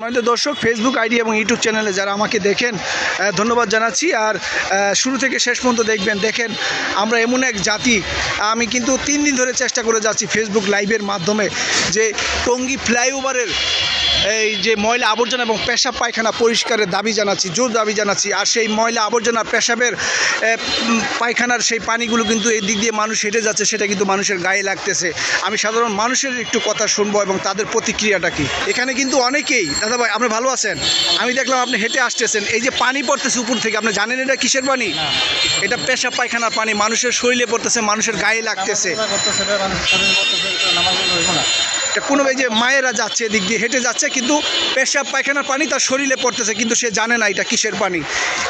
আমাদের দর্শক Facebook ID এবং ইউটিউব চ্যানেলে যারা আমাকে দেখেন ধন্যবাদ জানাচ্ছি। আর শুরু থেকে শেষ পর্যন্ত দেখবেন, দেখেন আমরা এমন এক জাতি, আমি কিন্তু তিন দিন ধরে চেষ্টা করে যাচ্ছি ফেসবুক লাইভের মাধ্যমে যে টঙ্গি ফ্লাইওভারের এই যে ময়লা আবর্জনা এবং পেশাব পায়খানা পরিষ্কারের দাবি জানাচ্ছি, জোর দাবি জানাচ্ছি। আর সেই ময়লা আবর্জনা পেশাবের পায়খানার সেই পানিগুলো কিন্তু এই দিক দিয়ে মানুষ হেঁটে যাচ্ছে, সেটা কিন্তু মানুষের গায়ে লাগতেছে। আমি সাধারণ মানুষের একটু কথা শুনব এবং তাদের প্রতিক্রিয়াটা কি? এখানে কিন্তু অনেকেই, দাদা ভাই, আপনি ভালো আছেন? আমি দেখলাম আপনি হেঁটে আসতেছেন। এই যে পানি পড়তেছে উপর থেকে, আপনি জানেন এটা কিসের পানি? এটা পেশাব পায়খানার পানি, মানুষের শরীরে পড়তেছে, মানুষের গায়ে লাগতেছে। কোনো এই যে মায়েরা যাচ্ছে, এদিক দিয়ে হেঁটে যাচ্ছে, কিন্তু পেশাব, পায়খানার পানি তার শরীরে পড়তেছে, কিন্তু সে জানে না এটা কিসের পানি।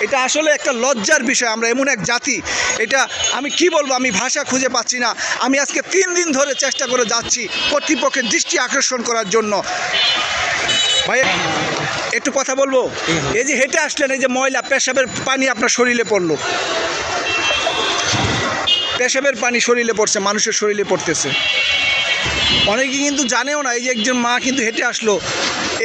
এটা আসলে একটা লজ্জার বিষয়, আমরা এমন এক জাতি। এটা আমি কি বলব, আমি ভাষা খুঁজে পাচ্ছি না। আমি আজকে তিন দিন ধরে চেষ্টা করে যাচ্ছি কর্তৃপক্ষের দৃষ্টি আকর্ষণ করার জন্য। ভাই একটু কথা বলব? এই যে হেঁটে আসলেন, এই যে ময়লা, পেশাবের পানি আপনার শরীরে পড়ল। পেশাবের পানি শরীরে পড়ছে মানুষের শরীরে পড়তেছে। অনেকে কিন্তু জানেও না এই যে একজন মা কিন্তু হেঁটে আসলো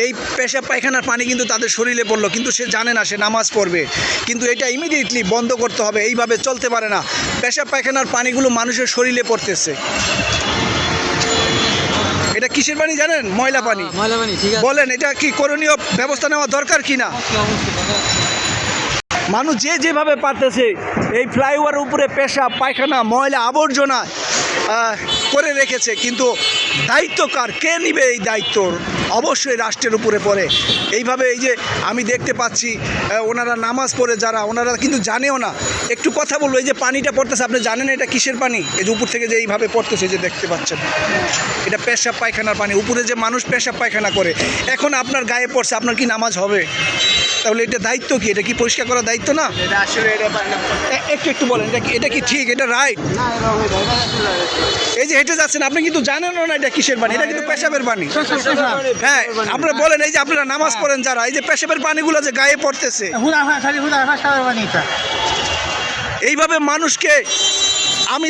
এই পেশাব পায়খানার পানি কিন্তু তাদের শরীরে পড়ল কিন্তু সে জানে না সে নামাজ পড়বে। কিন্তু এটা ইমিডিয়েটলি বন্ধ করতে হবে এইভাবে চলতে পারে না। পেশাব পায়খানার পানিগুলো মানুষের শরীরে পড়তেছে। এটা কিসের পানি জানেন? ময়লা পানি। ময়লা পানি ঠিক আছে। বলেন এটা কি করণীয় ব্যবস্থা নেওয়া দরকার কি না মানুষ যে যেভাবে পারতেছে এই ফ্লাইওভার উপরে পেশা পায়খানা ময়লা আবর্জনা করে রেখেছে। কিন্তু দায়িত্ব কার? কে নিবে এই দায়িত্ব? অবশ্যই রাষ্ট্রের উপরে পড়ে। এইভাবে এই যে আমি দেখতে পাচ্ছি ওনারা নামাজ পড়ে যারা ওনারা কিন্তু জানেও না। একটু কথা বলব এই যে পানিটা পড়তেছে আপনি জানেন এটা কিসের পানি? এই যে উপর থেকে যে এইভাবে পড়তেছে যে দেখতে পাচ্ছেন। এটা পেশাব পায়খানার পানি। উপরে যে মানুষ পেশাব পায়খানা করে এখন আপনার গায়ে পড়ছে আপনার কি নামাজ হবে? তাহলে এটা দায়িত্ব কি? এটা কি পরিষ্কার করার দায়িত্ব না? একটু একটু বলেন এটা কি এটা কি ঠিক? এটা রাইট এই যে হেঁটে যাচ্ছেন আপনি কিন্তু জানেনও না এটা কিসের পানি এটা কিন্তু পেশাবের পানি হ্যাঁ আপনারা বলেন এই যে আপনারা নামাজ পড়েন যারা এই যে পেশাবের পানিগুলো যে গায়ে পড়তেছে। হ্যাঁ হ্যাঁ এইভাবে মানুষকে আমি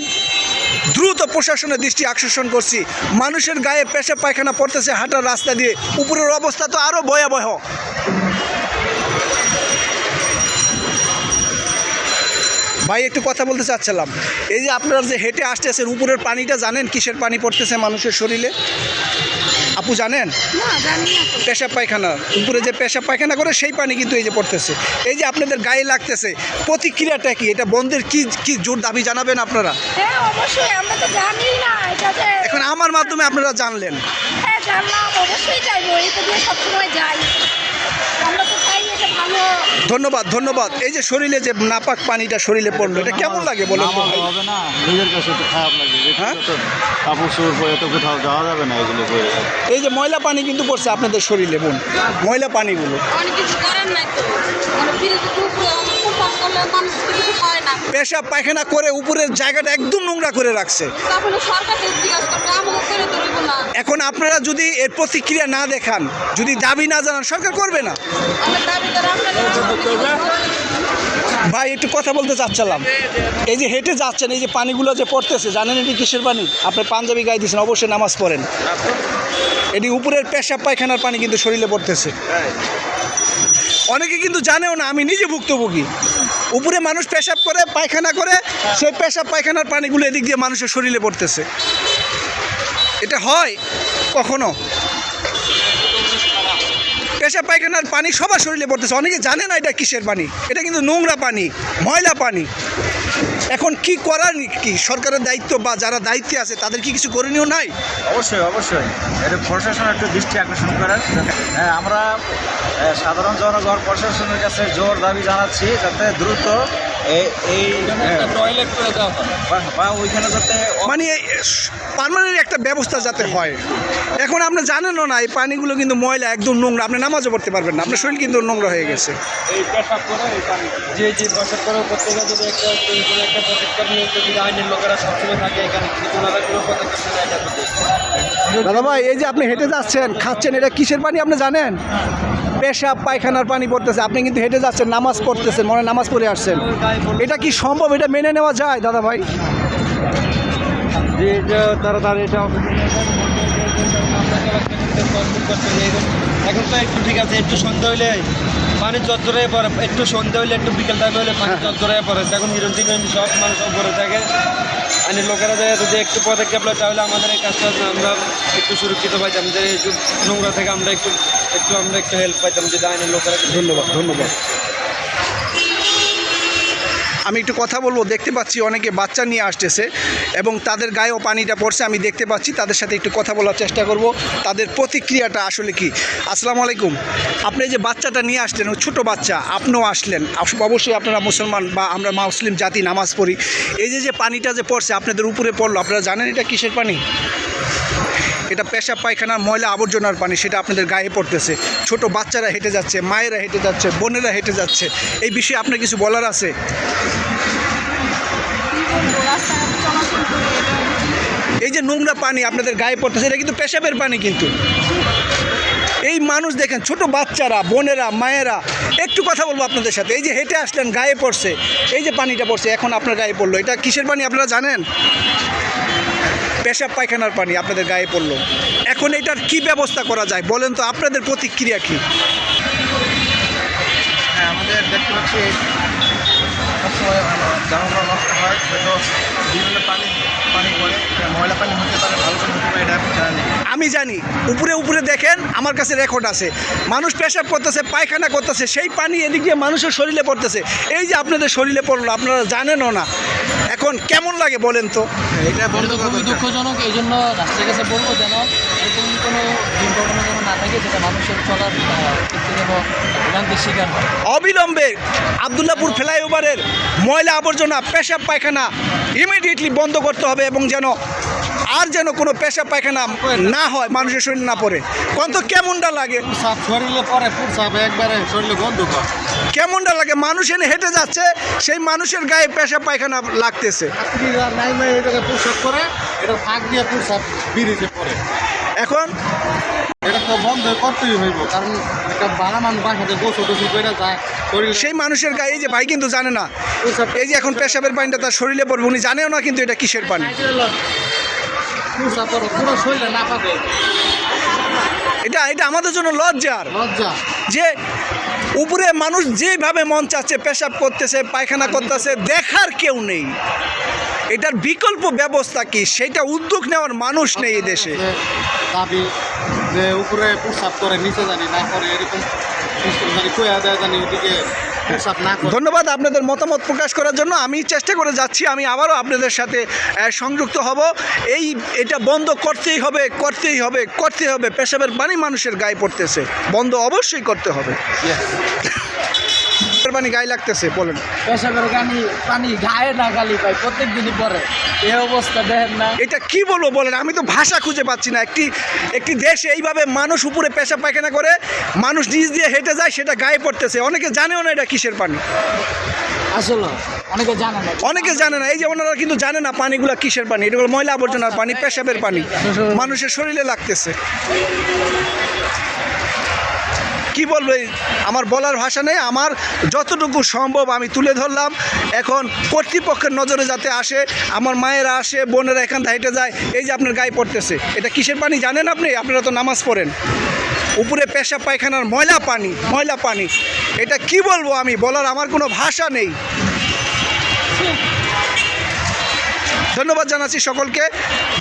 দ্রুত প্রশাসনের দৃষ্টি আকর্ষণ করছি। মানুষের গায়ে পেশাব পায়খানা পড়তেছে হাঁটার রাস্তা দিয়ে। উপরের অবস্থা তো আরও ভয়াবহ। ভাই একটু কথা বলতে চাচ্ছিলাম। এই যে আপনারা যে হেঁটে আসতেছেন উপরের পানিটা জানেন কিসের পানি পড়তেছে মানুষের শরীরে? আপু জানেন? পেশাব পায়খানা উপরে যে পেশাব পায়খানা করে সেই পানি কিন্তু এই যে পড়তেছে। এই যে আপনাদের গায়ে লাগতেছে প্রতিক্রিয়াটা কি? এটা বন্ধের কি কি জোর দাবি জানাবেন আপনারা? হ্যাঁ এখন আমার মাধ্যমে আপনারা জানলেন। হ্যাঁ জানলাম অবশ্যই দিয়ে সবসময় যাই। ধন্যবাদ ধন্যবাদ। এই যে শরীরে যে নাপাক পানিটা শরীরে পড়ল এটা কেমন লাগে বলো তো? ভাই? হবে না নিজের কাছে তো খারাপ লাগে হ্যাঁ? কাপড় চোপড় পরে তো কোথাও যাওয়া যাবে না এগুলো করে। এই যে ময়লা পানি কিন্তু পড়ছে আপনাদের শরীরে বোন। ময়লা পানিগুলো। অনেক কিছু করেন নাই তো। ফিরে করলে মানুষ কিছু করে না। পেশাব পায়খানা করে উপরের জায়গাটা একদম নোংরা করে রাখছে। এখন আপনারা যদি এর প্রতিক্রিয়া না দেখান যদি দাবি না জানান সরকার করবে না। ভাই একটু কথা বলতে চাচ্ছিলাম। এই যে হেঁটে যাচ্ছেন এই যে পানিগুলো যে পড়তেছে জানেন এটি কিসের পানি? আপনি পাঞ্জাবি গায়ে দিয়েছেন অবশ্যই নামাজ পড়েন। এটি উপরের পেশা পায়খানার পানি কিন্তু শরীরে পড়তেছে। অনেকে কিন্তু জানেও না, আমি নিজে ভুক্তভোগী। উপরে মানুষ পেশাব করে, পায়খানা করে, সেই পেশাব পায়খানার পানিগুলো এদিক দিয়ে মানুষের শরীরে পড়তেছে। এটা হয় কখনো? পেশাব পায়খানার পানি সবার শরীরে পড়তেছে। অনেকে জানে না এটা কিসের পানি। এটা কিন্তু নোংরা পানি, ময়লা পানি। এখন কি করার কি সরকারের দায়িত্ব বা যারা দায়িত্বে আছে, তাদের কি কিছু করণীয় নাই? অবশ্যই অবশ্যই। এটা প্রশাসন একটু দৃষ্টি আকর্ষণ করার হ্যাঁ আমরা সাধারণ জনগণ প্রশাসনের কাছে জোর দাবি জানাচ্ছি যাতে দ্রুত এই এই টয়লেট করে দেওয়া বা ওইখানে যাতে মানে পার্মানেন্ট একটা ব্যবস্থা যাতে হয়। এখন আপনি জানেনও না এই পানিগুলো কিন্তু ময়লা একদম নোংরা। আপনি নামাজও পড়তে পারবেন না। আপনার শরীর কিন্তু নোংরা হয়ে গেছে। এই পেশাব করে এই পানি যে যে বছর করে প্রত্যেকে যদি একটা একটা পদক্ষেপ নিয়ে যদি আইনের লোকেরা সবসময় থাকে এখানে কিন্তু ওনারা কোনো পদক্ষেপ নেয় দাদা ভাই এই যে আপনি হেঁটে যাচ্ছেন খাচ্ছেন এটা কিসের পানি আপনি জানেন? পেশাব পায়খানার পানি পড়তেছে। আপনি কিন্তু হেঁটে যাচ্ছেন নামাজ পড়তেছেন মনে নামাজ পড়ে আসছেন। এটা কি সম্ভব? এটা মেনে নেওয়া যায় দাদা ভাই তাড়াতাড়ি এটা এখন তো একটু ঠিক আছে একটু সন্ধ্যা হইলে পানি চত্বরে পড়ে একটু সন্ধ্যা হইলে একটু বিকেল টাইম হলে পানি চত্বরে পড়ে। এখন টিরোন সব মানুষ উপরে থাকে। মানে লোকেরা যায় যদি একটু পদক্ষেপ নেয়, তাহলে আমাদের এই কাজটা আমরা একটু সুরক্ষিত পাইতাম, যে একটু নোংরা থেকে আমরা একটু একটু আমরা একটু হেল্প পাইতাম যদি আইনের লোকেরা ধন্যবাদ ধন্যবাদ। আমি একটু কথা বলব। দেখতে পাচ্ছি অনেকে বাচ্চা নিয়ে আসতেছে এবং তাদের গায়েও পানিটা পড়ছে। আমি দেখতে পাচ্ছি, তাদের সাথে একটু কথা বলার চেষ্টা করব। তাদের প্রতিক্রিয়াটা আসলে কি? আসসালামু আলাইকুম। আপনি যে বাচ্চাটা নিয়ে আসলেন ওই ছোটো বাচ্চা, আপনিও আসলেন। অবশ্যই আপনারা মুসলমান বা আমরা মুসলিম জাতি, নামাজ পড়ি। এই যে যে পানিটা যে পড়ছে, আপনাদের উপরে পড়ল, আপনারা জানেন এটা কিসের পানি? এটা পেশাব পায়খানার ময়লা আবর্জনার পানি, সেটা আপনাদের গায়ে পড়তেছে। ছোট বাচ্চারা হেঁটে যাচ্ছে, মায়েরা হেঁটে যাচ্ছে, বোনেরা হেঁটে যাচ্ছে। এই বিষয়ে আপনার কিছু বলার আছে? এই যে নোংরা পানি আপনাদের গায়ে পড়তেছে, এটা কিন্তু পেশাবের পানি কিন্তু। এই মানুষ দেখেন, ছোট বাচ্চারা, বোনেরা, মায়েরা, একটু কথা বলব আপনাদের সাথে। এই যে হেঁটে আসলেন, গায়ে পড়ছে, এই যে পানিটা পড়ছে, এখন আপনার গায়ে পড়ল। এটা কিসের পানি আপনারা জানেন? পেশাব পায়খানার পানি আপনাদের গায়ে পড়ল। এখন এটার কি ব্যবস্থা করা যায়? বলেন তো আপনাদের প্রতিক্রিয়া কী? হ্যাঁ আমাদের দেখতে পাচ্ছি সবসময় জামাগুলো নষ্ট হয় হয়তো বিভিন্ন পানি পানি পড়ে। ময়লা পানি হতে পারে ভালো পানি হতে পারে এটা আমি জানি। আমি জানি। উপরে উপরে দেখেন আমার কাছে রেকর্ড আছে। মানুষ পেশাব করতেছে পায়খানা করতেছে সেই পানি এদিক দিয়ে মানুষের শরীরে পড়তেছে। এই যে আপনাদের শরীরে পড়ল আপনারা জানেনও না। এখন কেমন লাগে বলেন তো? এটা বন্ধ করা খুবই দরকার। দুঃখজনক এই জন্য রাস্তার কাছে বলব যেন এরকম কোনো দুর্ঘটনা যেন না থাকে যেটা মানুষের চলার ক্ষেত্রে শিকার হয়। অবিলম্বে আবদুল্লাপুর ফ্লাইওভারের ময়লা আবর্জনা পেশাব পায়খানা ইমিডিয়েটলি বন্ধ করতে হবে এবং যেন আর যেন কোনো পেশাব পায়খানা না হয় মানুষের শরীরে না পড়ে। কত কেমনটা লাগে? সাপ শরীরে পরে সাপ একবারে শরীরে গন্ধ কর। কেমনটা লাগে? মানুষ এনে হেঁটে যাচ্ছে, সেই মানুষের গায়ে পেশাব পায়খানা লাগতেছে। ফাঁক দিয়ে পড়ে এখন এটা তো বন্ধ কারণ একটা বাড়া মানুষ সেই মানুষের গায়ে, এই যে ভাই কিন্তু জানে না, এই যে এখন পেশাবের পানিটা তার শরীরে পড়বে, উনি জানেও না কিন্তু এটা কিসের পানি। এটা এটা আমাদের জন্য লজ্জার। লজ্জা যে উপরে মানুষ যেভাবে মন চাচ্ছে, পেশাব করতেছে, পায়খানা করতেছে, দেখার কেউ নেই। এটার বিকল্প ব্যবস্থা কি? সেটা উদ্যোগ নেওয়ার মানুষ নেই দেশে। দাবি যে উপরে প্রস্তাব করে, নিচে জানি না করে, এরকম জানি দেয় জানি, ওদিকে ধন্যবাদ আপনাদের মতামত প্রকাশ করার জন্য। আমি চেষ্টা করে যাচ্ছি আমি আবারও আপনাদের সাথে সংযুক্ত হব। এই এটা বন্ধ করতেই হবে করতেই হবে করতেই হবে। পেশাবের পানি মানুষের গায়ে পড়তেছে। বন্ধ অবশ্যই করতে হবে। পানি গায়ে লাগতেছে বলেন। পেশাবের গানি পানি গায়ে না গালি পাই প্রত্যেক দিনই পরে। এই অবস্থা দেখেন না। এটা কি বলব বলেন? আমি তো ভাষা খুঁজে পাচ্ছি না। একটি একটি দেশে এইভাবে মানুষ উপরে পেশা পায়খানা করে মানুষ নিজ দিয়ে হেঁটে যায় সেটা গায়ে পড়তেছে। অনেকে জানেও না এটা কিসের পানি। আসলে অনেকে জানে না। অনেকে জানে না। এই যে ওনারা কিন্তু জানে না পানিগুলো কিসের পানি। এগুলো ময়লা আবর্জনার পানি পেশাবের পানি। মানুষের শরীরে লাগতেছে। কি বলব আমার বলার ভাষা নেই, আমার যতটুকু সম্ভব আমি তুলে ধরলাম। এখন কর্তৃপক্ষের নজরে যাতে আসে, আমার মায়েরা আসে, বোনেরা এখান থেকে যায়, এই যে আপনার গায়ে পড়তেছে, এটা কিসের পানি জানেন আপনি? আপনারা তো নামাজ পড়েন। উপরে পেশা পায়খানার ময়লা পানি ময়লা পানি। এটা কি বলব আমি? বলার আমার কোনো ভাষা নেই। ধন্যবাদ জানাচ্ছি সকলকে।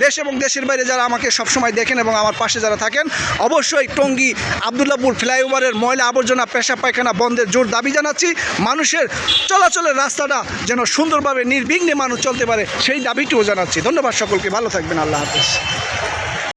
দেশ এবং দেশের বাইরে যারা আমাকে সবসময় দেখেন এবং আমার পাশে যারা থাকেন, অবশ্যই টঙ্গী আবদুল্লাপুর ফ্লাইওভারের ময়লা আবর্জনা পেশা পায়খানা বন্ধের জোর দাবি জানাচ্ছি। মানুষের চলাচলের রাস্তাটা যেন সুন্দরভাবে নির্বিঘ্নে মানুষ চলতে পারে সেই দাবিটিও জানাচ্ছি। ধন্যবাদ সকলকে, ভালো থাকবেন, আল্লাহ হাফেজ।